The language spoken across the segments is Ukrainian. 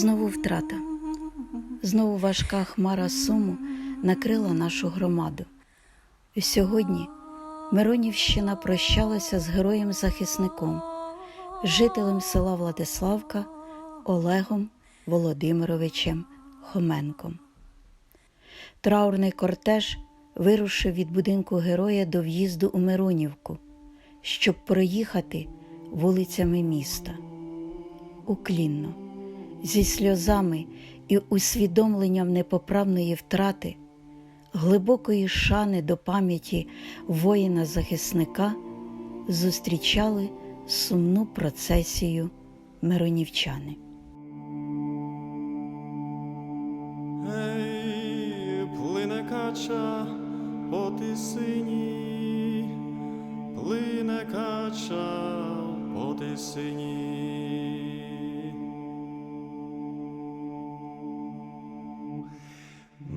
Знову втрата, знову важка хмара суму накрила нашу громаду. І сьогодні Миронівщина прощалася з героєм-захисником, жителем села Владиславка Олегом Володимировичем Хоменком. Траурний кортеж вирушив від будинку героя до в'їзду у Миронівку, щоб проїхати вулицями міста. Уклінно, зі сльозами і усвідомленням непоправної втрати, глибокої шани до пам'яті воїна-захисника зустрічали сумну процесію миронівчани. Ей, плине кача по тисині, плине кача по тисині.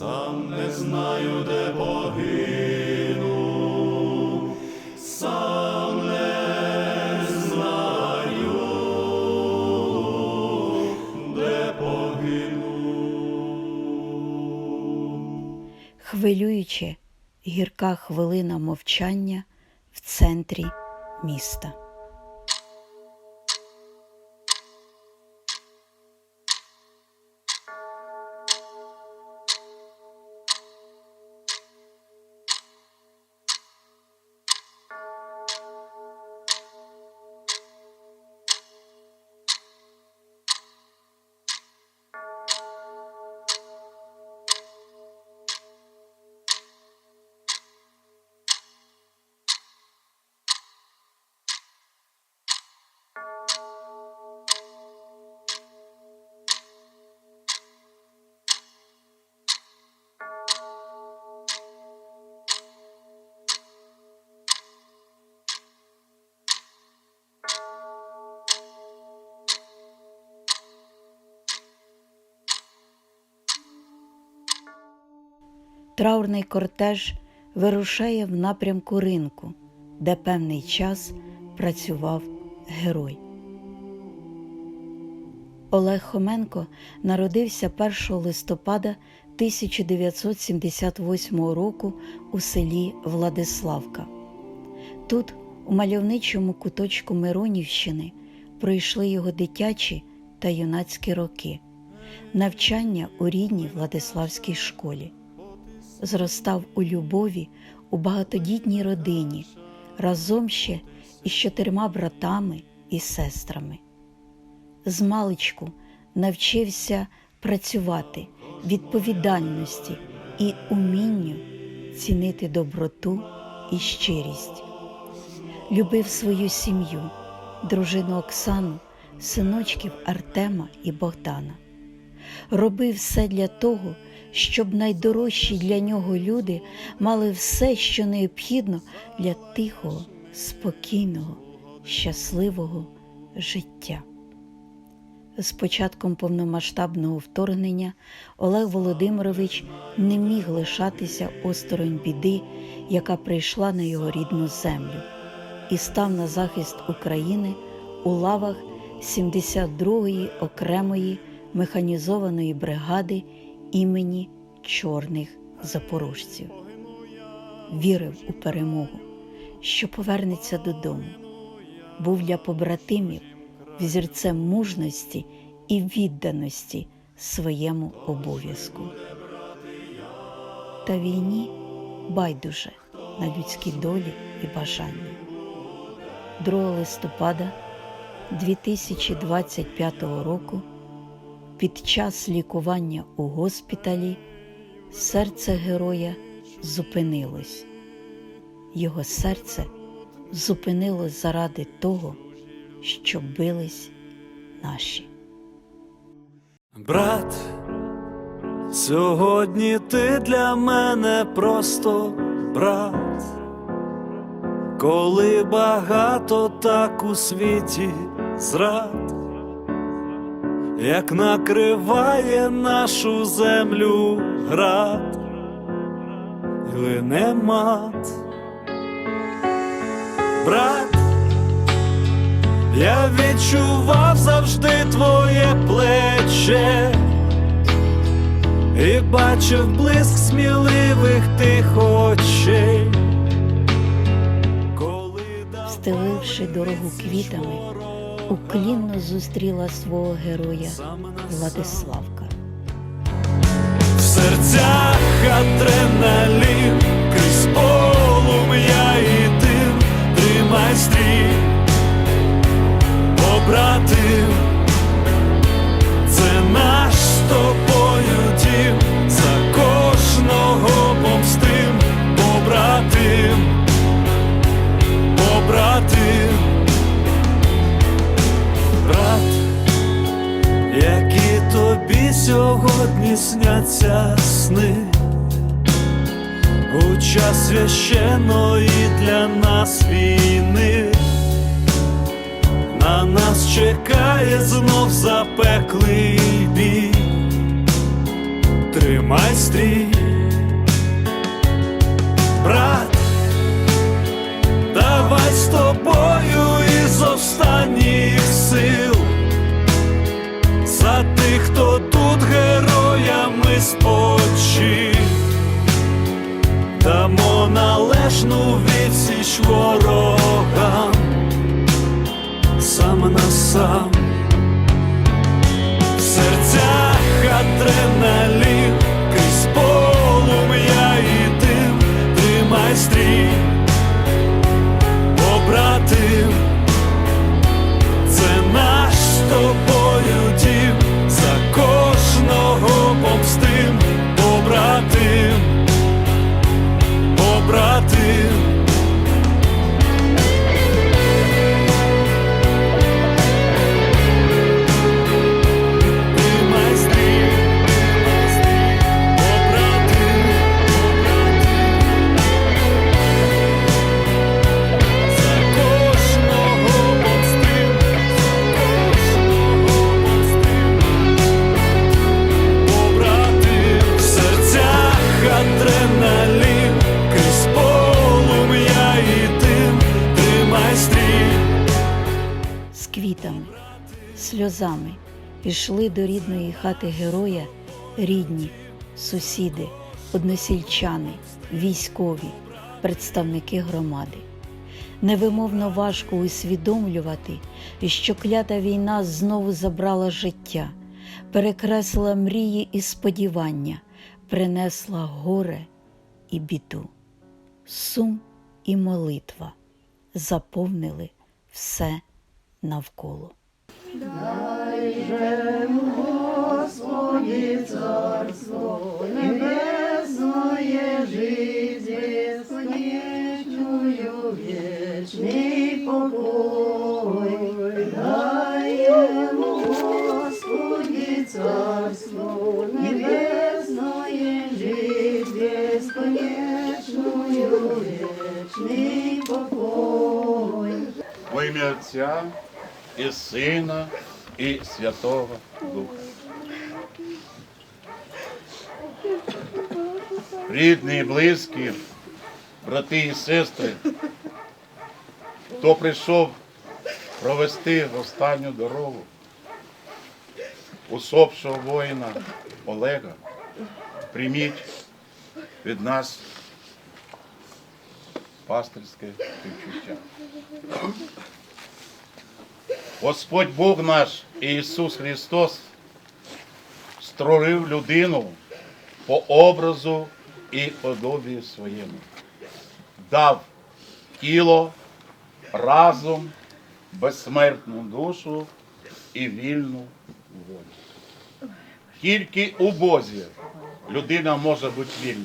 Сам не знаю, де погину, сам не знаю, де погину. Хвилююче гірка хвилина мовчання в центрі міста. Траурний кортеж вирушає в напрямку ринку, де певний час працював герой. Олег Хоменко народився 1 листопада 1978 року у селі Владиславка. Тут, у мальовничому куточку Миронівщини, пройшли його дитячі та юнацькі роки, навчання у рідній Владиславській школі зростав у любові у багатодітній родині разом ще із чотирма братами і сестрами. Змалечку навчився працювати відповідальності і умінню цінити доброту і щирість. Любив свою сім'ю, дружину Оксану, синочків Артема і Богдана. Робив все для того, щоб найдорожчі для нього люди мали все, що необхідно для тихого, спокійного, щасливого життя. З початком повномасштабного вторгнення Олег Володимирович не міг лишатися осторонь біди, яка прийшла на його рідну землю, і став на захист України у лавах 72-ї окремої механізованої бригади імені чорних запорожців. Вірив у перемогу, що повернеться додому, був для побратимів взірцем мужності і відданості своєму обов'язку. Та війні байдуже на людські долі і бажання. 2 листопада 2025 року під час лікування у госпіталі серце героя зупинилось. Його серце зупинилось заради того, що бились наші. Брат, сьогодні ти для мене просто брат, коли багато так у світі зрад, як накриває нашу землю град, і лине мат. Брат, я відчував завжди твоє плече і бачив блиск сміливих тих очей. Стеливши дорогу квітами, уклінно зустріла свого героя Владиславка. в серцях адреналін, крізь полум'я і дим, тримай стрій, побратим, це наш тобою дім, за кожного сняться сни у час священної для нас війни. На нас чекає знов запеклий бій. Тримай стрій, брат, героями спочив, дамо належну відсіч ворогам, сам на сам, в серцях адреналін, пішли до рідної хати героя рідні, сусіди, односельчани, військові, представники громади. Невимовно важко усвідомлювати, що клята війна знову забрала життя, перекреслила мрії і сподівання, принесла горе і біду. Сум і молитва заповнили все навколо. Небесное жизнь, бесконечную покой. Дай ему, Господи, царство, небесное жизнь, бесконечную покой. Во ім'я Отця і Сина, і Святого Духа. Рідні і близькі, брати і сестри, хто прийшов провести останню дорогу усопшого воїна Олега, прийміть від нас пастирське співчуття. Господь Бог наш Ісус Христос створив людину по образу і подобію своєму, дав тіло, разум, безсмертну душу і вільну волю. Тільки у Бозі людина може бути вільна.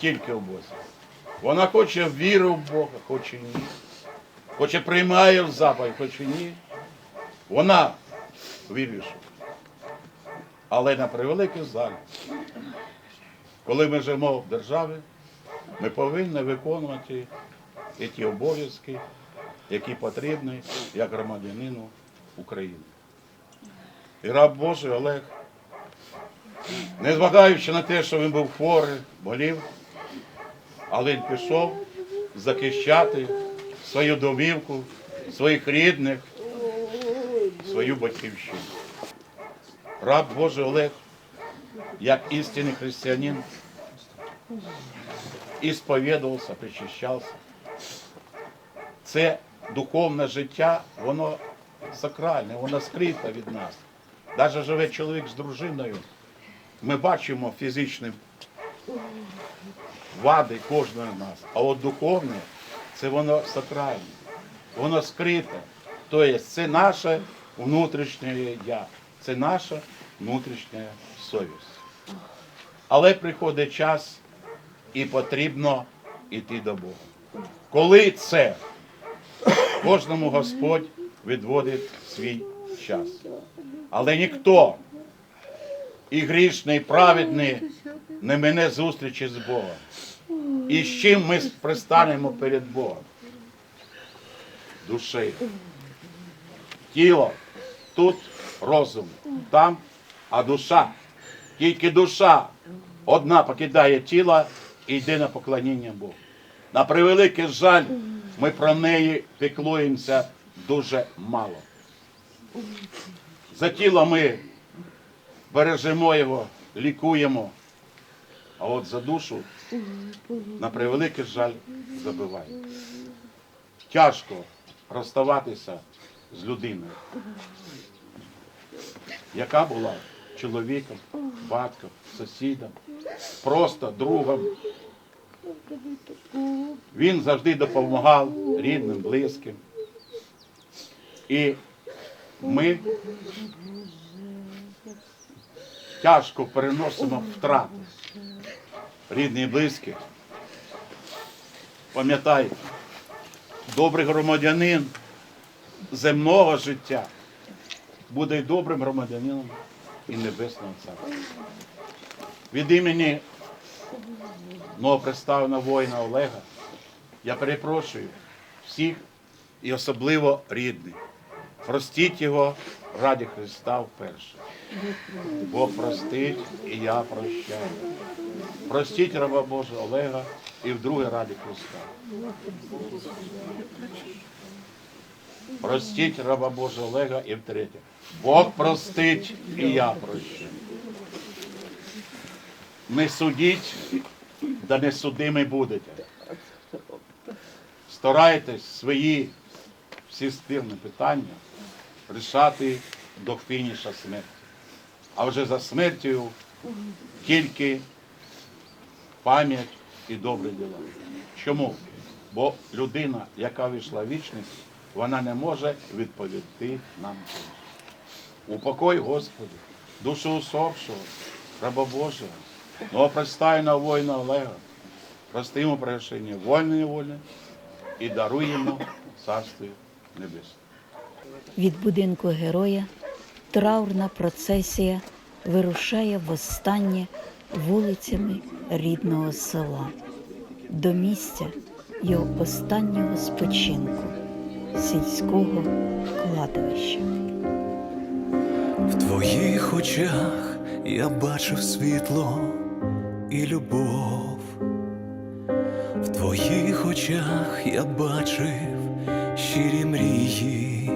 Тільки у Бозі. Вона хоче віри в Бога, хоче ні. Хоче приймає в запах, хоче ні. Вона вирішує. Але на превеликий жаль, коли ми живемо в державі, ми повинні виконувати і ті обов'язки, які потрібні як громадянину України. І раб Божий Олег, незважаючи на те, що він був хворий, болів, але він пішов захищати свою домівку, своїх рідних, свою батьківщину. Раб Божий Олег, як істинний християнин, і сповідувався, причащався. Це духовне життя, воно сакральне, воно скрите від нас. Навіть живе чоловік з дружиною, ми бачимо фізичні вади кожного з нас. А от духовне це воно сакральне, воно скрите. Тобто це наше внутрішнє я, це наша внутрішня совість. Але приходить час і потрібно йти до Бога. Коли це кожному Господь відводить свій час. Але ніхто і грішний, і праведний не мене зустрічі з Богом. І з чим ми пристанемо перед Богом? Душею. Тіло тут розум, там, а душа. Тільки душа одна покидає тіло і йде на поклоніння Богу. На превеликий жаль, ми про неї піклуємося дуже мало. За тіло ми бережемо його, лікуємо, а от за душу, на превеликий жаль, забиваємо. Тяжко розставатися з людиною, яка була чоловіком, батьком, сусідом, просто другом. Він завжди допомагав рідним, близьким. І ми тяжко переносимо втрати рідні і близькі. Пам'ятайте, добрий громадянин земного життя буде й добрим громадянином і небесного царства. Від імені новоприставленого воїна Олега я перепрошую всіх і особливо рідних. Простіть його раді Христа вперше. Бог простить і я прощаю. Простіть раба Божого Олега і вдруге раді Христа. Простіть раба Божого Олега і втретє. Бог простить і я прощаю. Не судіть, да не судими будете. Старайтесь свої всі спірні питання рішати до фініша смерті. А вже за смертю тільки пам'ять і добрі діла. Чому? Бо людина, яка вийшла в вічність, вона не може відповісти нам. Упокой, Господи, душу усопшого, раба Божого, новопредставленого воїна Олега, прости йому прощення вольне і йому Царстві Небесне. Від будинку героя траурна процесія вирушає востаннє вулицями рідного села до місця його останнього спочинку сільського кладовища. В твоїх очах я бачив світло і любов. В твоїх очах я бачив щирі мрії.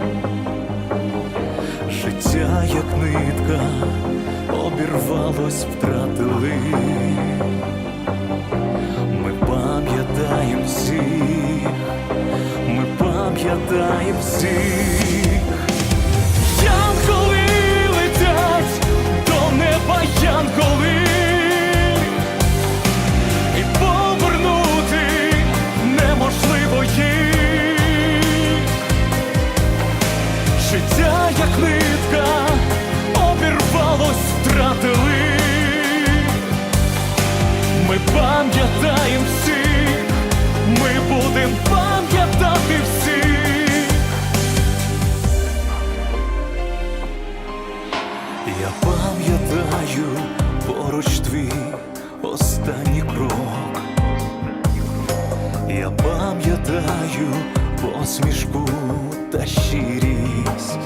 Життя, як нитка, обірвалось, втратили. Ми пам'ятаємо всіх, ми пам'ятаємо всіх. Пам'ятаємо всіх, ми будем пам'ятати всіх. Я пам'ятаю поруч твій останній крок. Я пам'ятаю посмішку та щирість.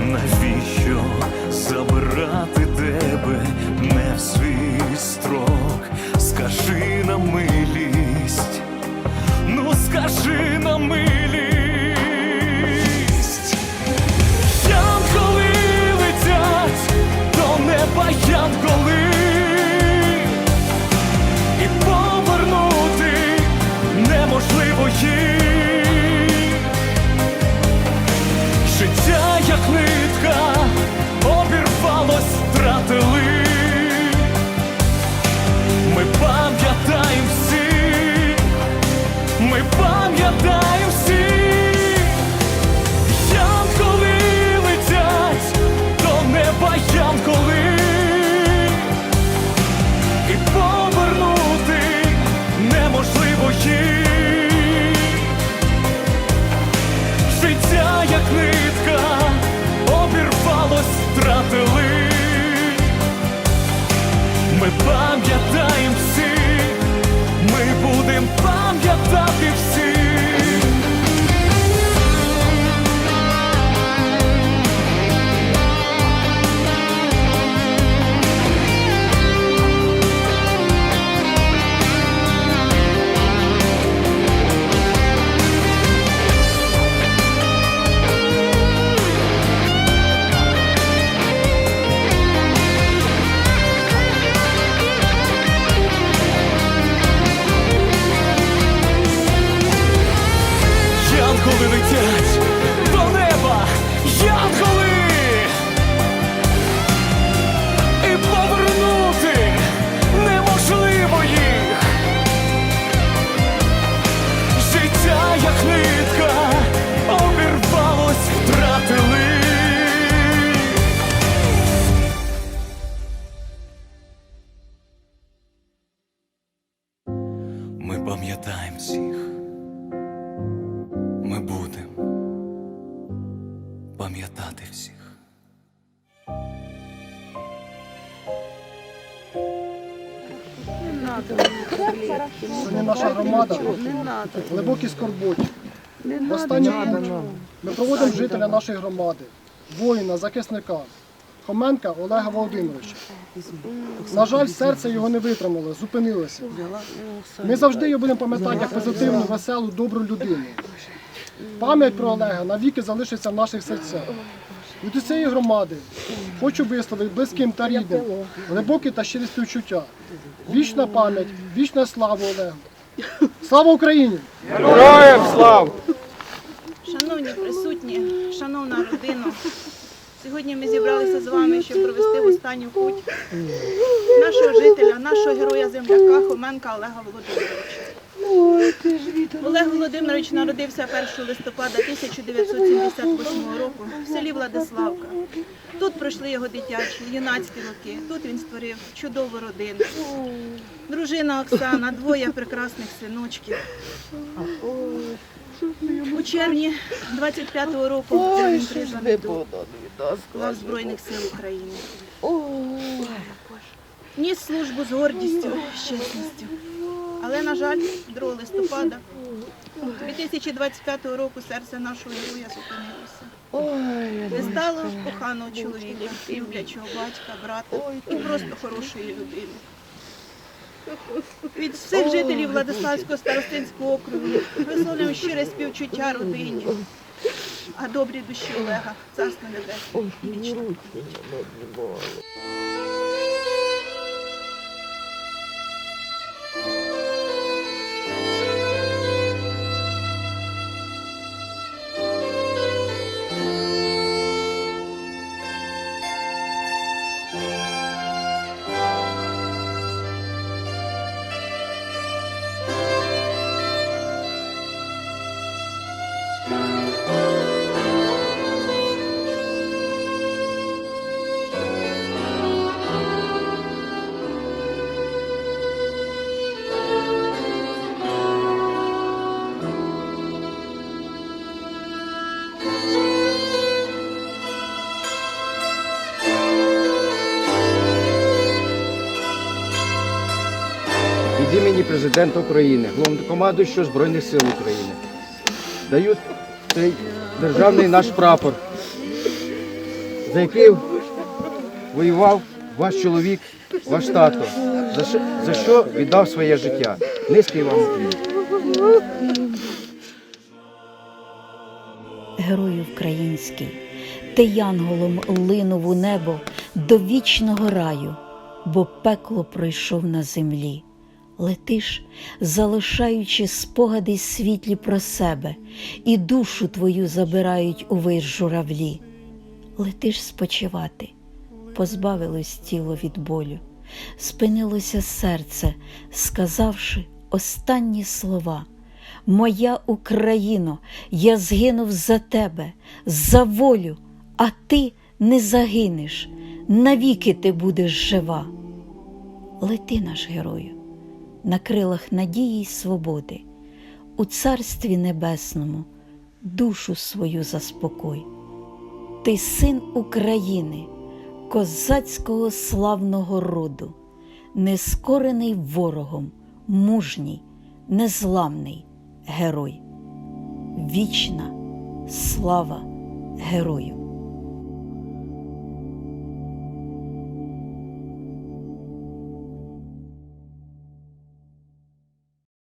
Навіщо забирати тебе пам'ятати всіх. Сьогодні наша громада в глибокій скорботі. В останній путь ми проводимо жителя нашої громади, воїна, захисника, Хоменка Олега Володимировича. На жаль, серце його не витримало, зупинилося. Ми завжди його будемо пам'ятати як позитивну, веселу, добру людину. Пам'ять про Олега навіки залишиться в наших серцях. Від усієї громади хочу висловити близьким та рідним глибокі та щирі співчуття. Вічна пам'ять, вічна слава Олегу. Слава Україні! Героям слава! Шановні присутні, шановна родина, сьогодні ми зібралися з вами, щоб провести в останню путь нашого жителя, нашого героя земляка Хоменка Олега Володимировича. Олег Володимирович народився 1 листопада 1978 року в селі Владиславка. Тут пройшли його дитячі, юнацькі роки. Тут він створив чудову родину. Дружина Оксана, двоє прекрасних синочків. У червні 25-го року він призваний до лав Збройних сил України. Ніс службу з гордістю, з чесністю. Але, на жаль, 2 листопада 2025 року серце нашого героя зупинилося. Не стало коханого чоловіка, люблячого батька, брата і просто хорошої людини. Від всіх жителів Владиславського старостинського округу висловлюємо щире співчуття родині, а добрій душі Олега, царство небесне. Президента України, головнокомандуючого Збройних сил України. Даю цей державний наш прапор, за який воював ваш чоловік, ваш тато, за що, за що віддав своє життя. Низький вам уклін. Герою український, ти янголом линув у небо до вічного раю, бо пекло пройшов на землі. Летиш, залишаючи спогади світлі про себе, і душу твою забирають у вир журавлі. Летиш спочивати, позбавилось тіло від болю, спинилося серце, сказавши останні слова. Моя Україно, я згинув за тебе, за волю, а ти не загинеш, навіки ти будеш жива. Лети наш герою, на крилах надії й свободи, у царстві небесному душу свою заспокой. Ти син України, козацького славного роду, нескорений ворогом, мужній, незламний герой. Вічна слава герою!